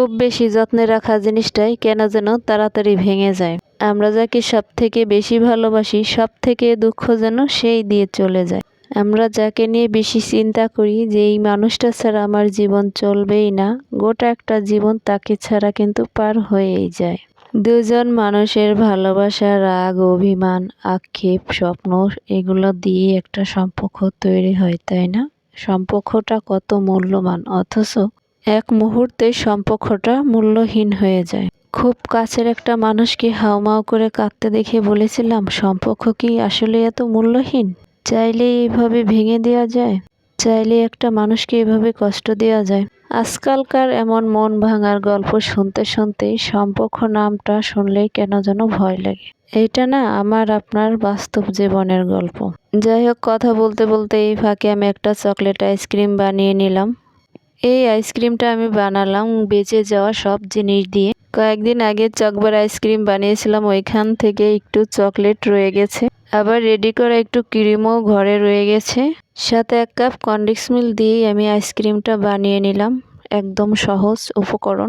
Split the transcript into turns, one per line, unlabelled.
খুব বেশি যত্নে রাখা জিনিসটাই কেন যেন তাড়াতাড়ি ভেঙে যায়। আমরা যাকে সব থেকে বেশি ভালোবাসি সব থেকে দুঃখ যেন সেই দিয়ে চলে যায়। আমরা যাকে নিয়ে বেশি চিন্তা করি যে এই মানুষটা ছাড়া আমার জীবন চলবেই না, গোটা একটা জীবন তাকে ছাড়া কিন্তু পার হয়েই যায়। দুজন মানুষের ভালোবাসা, রাগ, অভিমান, আক্ষেপ, স্বপ্ন, এগুলো দিয়ে একটা সম্পর্ক তৈরি হয়, তাই না? সম্পর্কটা কত মূল্যবান, অথচ এক মুহূর্তে সম্পর্কটা মূল্যহীন হয়ে যায়। খুব কাছের একটা মানুষকে হাউমাউ করে কাঁদতে দেখে বলেছিলাম, সম্পর্ক কি আসলে এত মূল্যহীন? চাইলে এইভাবে ভেঙে দেওয়া যায়? চাইলে একটা মানুষকে এভাবে কষ্ট দেওয়া যায়? আজকালকার এমন মন ভাঙার গল্প শুনতে শুনতে সম্পর্ক নামটা শুনলেই কেন যেন ভয় লাগে। এইটা না আমার আপনার বাস্তব জীবনের গল্প। যাই হোক, কথা বলতে বলতে এই ফাঁকে আমি একটা চকলেট আইসক্রিম বানিয়ে নিলাম। এই আইসক্রিমটা আমি বানালাম, বেঁচে যাওয়া সব জিনিস দিয়ে। কয়েকদিন আগে চকবার আইসক্রিম বানিয়েছিলাম, ওইখান থেকে একটু চকলেট রয়ে গেছে। আবার রেডি করা একটু ক্রিমও ঘরে রয়ে গেছে। সাথে এক কাপ কন্ডিক্স মিল দিয়েই আমি আইসক্রিমটা বানিয়ে নিলাম। একদম সহজ উপকরণ।